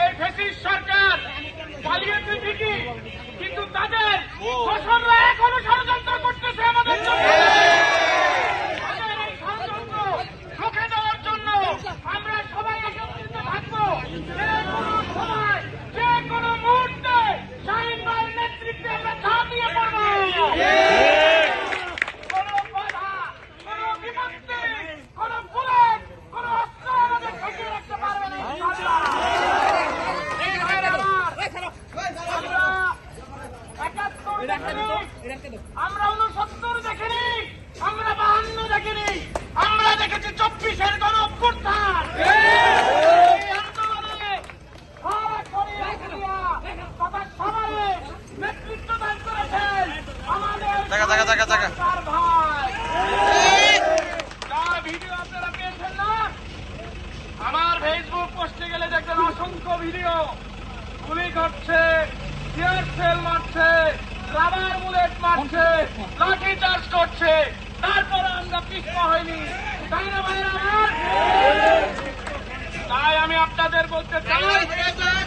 এই ফেসিস সরকার পালিয়েছে ঠিকই কিন্তু তাদের আমরা উনসত্তর দেখিনি আমরা বাহান্ন দেখিনি আমরা দেখেছি চব্বিশের গণ অভ্যুত্থান। দেখা দেখা দেখা দেখা। আমার ফেসবুক পোস্টে গেলে দেখবেন অসংখ্য ভিডিও। গুলি করছে মারছে রাবার বুলেট মারছে, লাঠি চার্জ করছে, তারপরে আমরা পিছপা হয়নি তাই না ভাই তাই আমি আপনাদের বলতে চাই